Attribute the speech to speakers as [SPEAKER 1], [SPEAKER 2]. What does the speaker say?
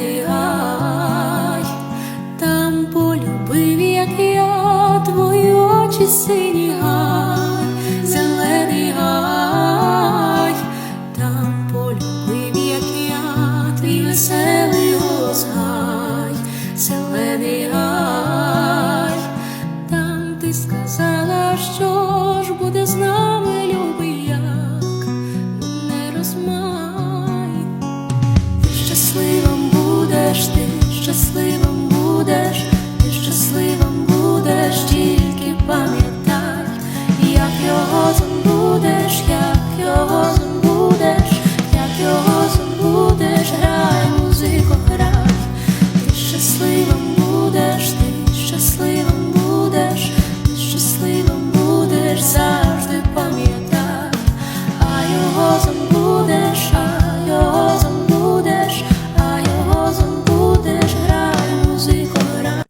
[SPEAKER 1] зелений гай, там полюбив, як я твої очі сині гай. будеш, грай, музико, грай, ти щасливим будеш.